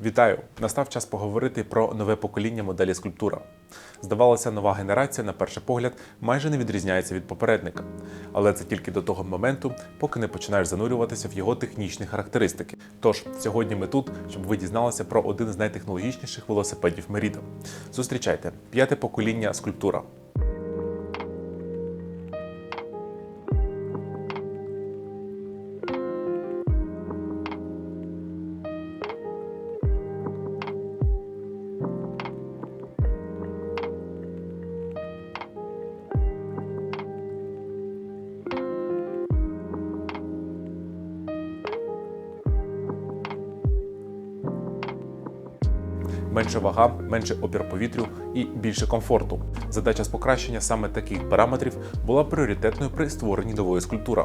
Вітаю! Настав час поговорити про нове покоління моделі скульптура. Здавалося, нова генерація, на перший погляд, майже не відрізняється від попередника. Але це тільки до того моменту, поки не починаєш занурюватися в його технічні характеристики. Тож сьогодні ми тут, щоб ви дізналися про один з найтехнологічніших велосипедів Merida. Зустрічайте п'яте покоління скульптура. Менше вага, менше опір повітрю і більше комфорту. Задача з покращення саме таких параметрів була пріоритетною при створенні нової скульптури.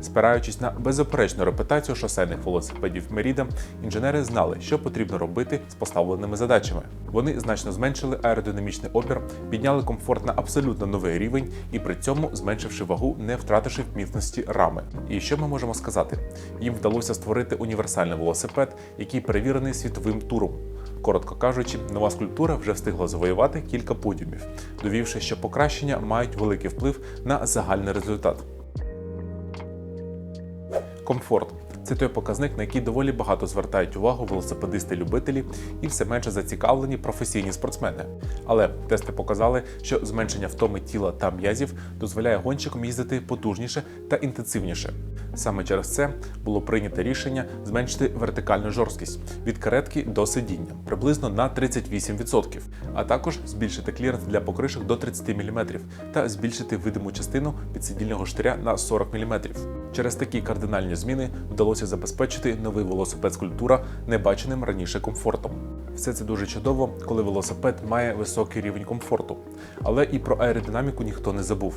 Спираючись на беззаперечну репутацію шосейних велосипедів Merida, інженери знали, що потрібно робити з поставленими задачами. Вони значно зменшили аеродинамічний опір, підняли комфорт на абсолютно новий рівень і при цьому зменшивши вагу, не втративши в міцності рами. І що ми можемо сказати? Їм вдалося створити універсальний велосипед, який перевірений світовим туром. Коротко кажучи, нова скульптура вже встигла завоювати кілька подіумів, довівши, що покращення мають великий вплив на загальний результат. Комфорт це той показник, на який доволі багато звертають увагу велосипедисти-любителі і все менше зацікавлені професійні спортсмени. Але тести показали, що зменшення втоми тіла та м'язів дозволяє гонщикам їздити потужніше та інтенсивніше. Саме через це було прийнято рішення зменшити вертикальну жорсткість від каретки до сидіння приблизно на 38%, а також збільшити кліренс для покришок до 30 мм та збільшити видиму частину підсидільного штиря на 40 мм. Через такі кардинальні зміни вдалося забезпечити новий велосипед скульптура небаченим раніше комфортом. Все це дуже чудово, коли велосипед має високий рівень комфорту, але і про аеродинаміку ніхто не забув.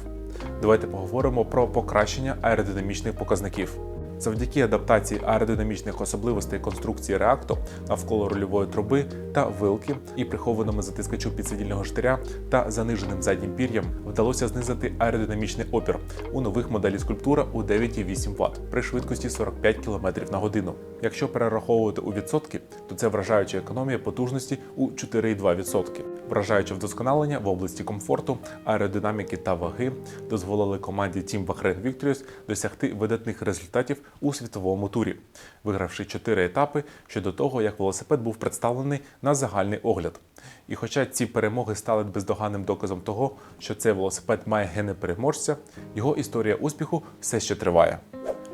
Давайте поговоримо про покращення аеродинамічних показників. Завдяки адаптації аеродинамічних особливостей конструкції реакту навколо рульової труби та вилки і прихованому затискачу підсидільного штиря та заниженим заднім пір'ям вдалося знизити аеродинамічний опір у нових моделі скульптура у 9,8 Вт при швидкості 45 км на годину. Якщо перераховувати у відсотки, то це вражаюча економія потужності у 4,2%. Вражаюче вдосконалення в області комфорту, аеродинаміки та ваги дозволили команді Team Bahrain Victorious досягти видатних результатів у світовому турі, вигравши чотири етапи щодо того, як велосипед був представлений на загальний огляд. І хоча ці перемоги стали бездоганним доказом того, що цей велосипед має гени переможця, його історія успіху все ще триває.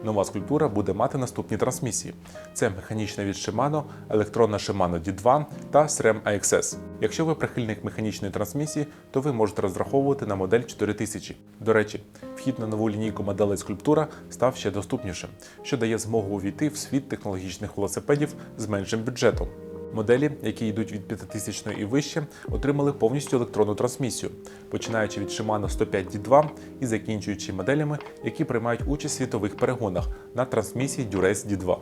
Нова скульптура буде мати наступні трансмісії: це механічна від Shimano, електронна Shimano D2 та SRAM AXS. Якщо ви прихильник механічної трансмісії, то ви можете розраховувати на модель 4000. До речі, вхід на нову лінійку моделей скульптура став ще доступнішим, що дає змогу увійти в світ технологічних велосипедів з меншим бюджетом. Моделі, які йдуть від 5000 і вище, отримали повністю електронну трансмісію, починаючи від Shimano 105D2 і закінчуючи моделями, які приймають участь в світових перегонах на трансмісії Durace D2.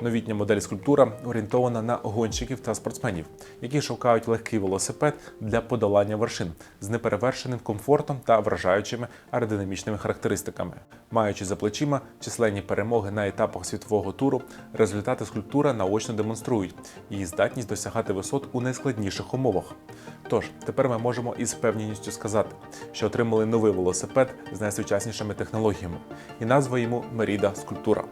Новітня модель скульптура орієнтована на гонщиків та спортсменів, які шукають легкий велосипед для подолання вершин з неперевершеним комфортом та вражаючими аеродинамічними характеристиками. Маючи за плечима численні перемоги на етапах світового туру, результати скульптура наочно демонструють її здатність досягати висот у найскладніших умовах. Тож тепер ми можемо із впевненістю сказати, що отримали новий велосипед з найсучаснішими технологіями, і назва йому Merida скульптура.